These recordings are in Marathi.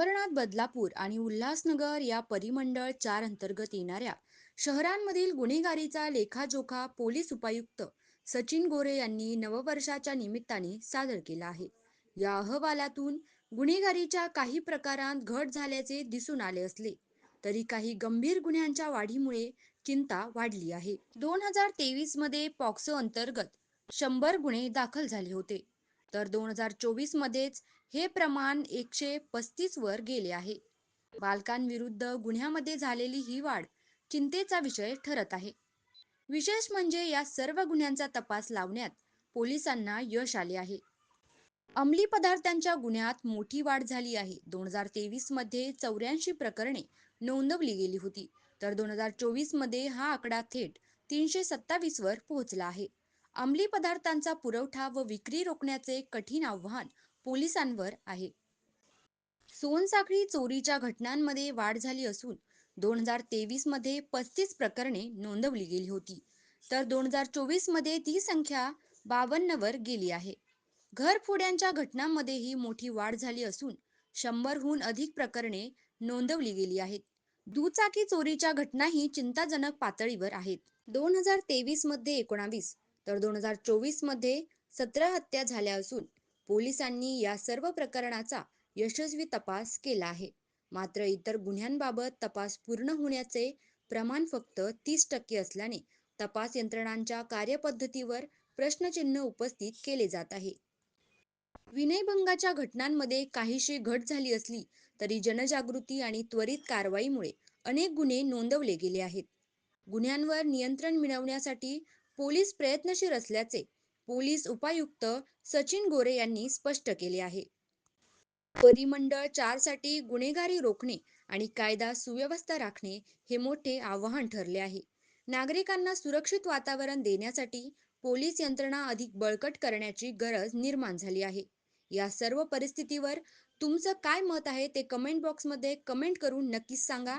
अंबरनाथ बदलापूर आणि उल्हासनगर या परिमंडळ चार अंतर्गत येणाऱ्या शहरांमधील गुन्हेगारीचा लेखाजोखा पोलीस उपायुक्त सचिन गोरे यांनी नववर्षाच्या निमित्ताने सादर केला आहे. या अहवालातून गुन्हेगारीच्या काही प्रकारांत घट झाल्याचे दिसून आले असले तरी काही गंभीर गुन्ह्यांच्या वाढीमुळे चिंता वाढली आहे. दोन हजार तेवीसमध्ये पॉक्सो अंतर्गत शंभर गुन्हे दाखल झाले होते. तर दोन हजार चोवीस मध्येच हे प्रमाण एकशे पस्तीस वर गेले आहे. बालकांविरुद्ध गुन्ह्यामध्ये झालेली ही वाढ चिंतेचा विषय ठरत आहे. विशेष म्हणजे या सर्व गुन्ह्यांचा तपास लावण्यात पोलिसांना यश आले आहे. अंमली पदार्थांच्या गुन्ह्यात मोठी वाढ झाली आहे. दोन हजार तेवीसमध्ये चौऱ्याऐंशी प्रकरणे नोंदवली गेली होती. तर दोन हजार चोवीसमध्ये हा आकडा थेट तीनशे सत्तावीस वर पोहोचला आहे. अंमली पदार्थांचा पुरवठा व विक्री रोखण्याचे कठीण आव्हान पोलिसांवर आहे. सोनसाखळी चोरीच्या घटनांमध्ये वाढ झाली असून दोन हजार तेवीसमध्ये पस्तीस प्रकरणे नोंदवली गेली होती. तर दोन हजार चोवीसमध्ये ती संख्या बावन्नवर गेली आहे. घरफोड्यांच्या घटनांमध्येही मोठी वाढ झाली असून शंभरहून अधिक प्रकरणे नोंदवली गेली आहेत. दुचाकी चोरीच्या घटनाही चिंताजनक पातळीवर आहेत. दोन हजार तेवीसमध्ये एकोणावीस तर दोन हजार चोवीसमध्ये सतरा हत्या झाल्या असून पोलिसांनी या सर्व प्रकरणाचा यशस्वी तपास केला आहे. मात्र इतर गुन्ह्यांबाबत तपास पूर्ण होण्याचे प्रमाण फक्त तीस टक्के असल्याने तपास यंत्रणांच्या कार्यपद्धतीवर प्रश्नचिन्ह उपस्थित केले जात आहे. विनयभंगाच्या घटनांमध्ये काहीशी घट झाली असली तरी जनजागृती आणि त्वरित कारवाईमुळे अनेक गुन्हे नोंदवले गेले आहेत. गुन्ह्यांवर नियंत्रण मिळवण्यासाठी पोलीस प्रयत्नशील असल्याचे पोलीस उपायुक्त सचिन गोरे यांनी स्पष्ट केले आहे. परिमंडळ चारसाठी गुन्हेगारी रोखणे आणि कायदा सुव्यवस्था राखणे हे मोठे आव्हान ठरले आहे. नागरिकांना सुरक्षित वातावरण देण्यासाठी पोलीस यंत्रणा अधिक बळकट करण्याची गरज निर्माण झाली आहे. या सर्व परिस्थितीवर तुमचं काय मत आहे ते कमेंट बॉक्समध्ये कमेंट करून नक्कीच सांगा.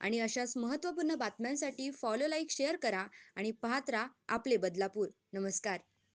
आणि अशाच महत्त्वपूर्ण बातम्यांसाठी फॉलो लाईक शेअर करा आणि पाहत राहा आपले बदलापूर. नमस्कार.